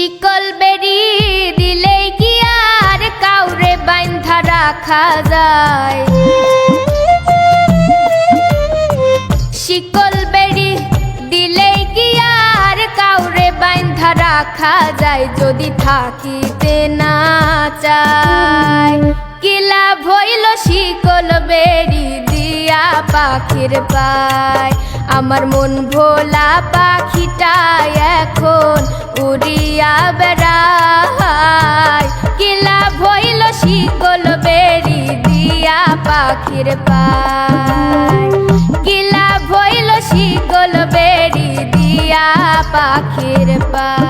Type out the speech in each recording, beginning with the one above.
শিকল বেরি দিলেই কি আর কাউরে বাইন্ধা রাখা যায়? শিকল বেরি দিলেই কি আর কাউরে বাইন্ধা রাখা যায়? যদি থাকিতে না চায় কিলা ভইল শিকল বেরি দিয়া পাখির পায়? আমার মন ভোলা পাখিটা এখন উড়িয়া বেড়ায়। কিলা ভইল শিকল বেরি দিয়া পাখির পায়? কিলা ভইল শিকল বেরি দিয়া পাখির পায়?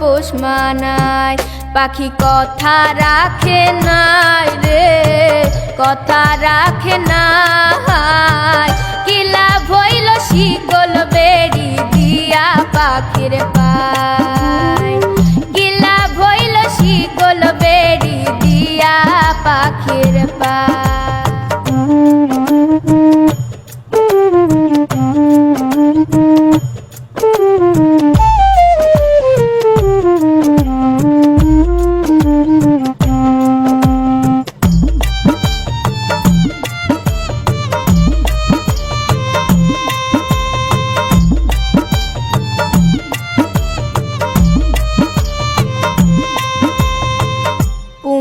পোষ মানায়। পাখি কথা রাখে নাই রে কথা রাখে নাই।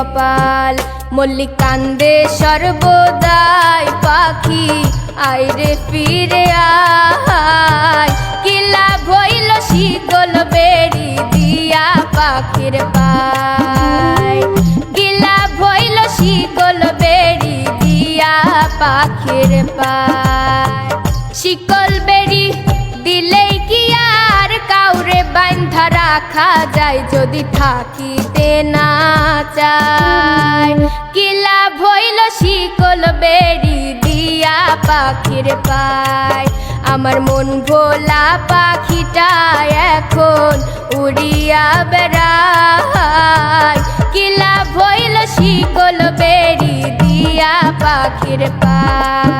কপাল মল্লিক কান্দে সর্বদাই পাখি, আইরে ফিরে আয়। কিলা ভইল শিকল বেরি দিয়া পাখির পায়? গিলা ভইল শিকল বেরি দিয়া পাখির পায়? শিকল বান্ধা রাখা যায়, যদি থাকিতে না চায়। কিলা ভইল শিকল বেরি দিয়া পাখির পায়? আমার মন ভোলা পাখিটা এখন উড়িয়া বেড়ায়। কিলা ভইল শিকল বেরি দিয়া পাখির পায়?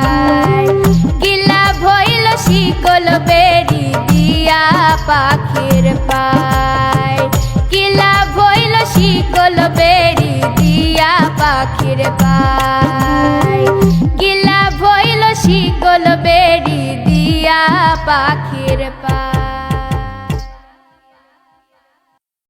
পাখির পায় কিলা ভইল শিকল বেরি দিয়া পাখির পায় কিলা ভইল শিকল বেরি দিয়া পাখির পায়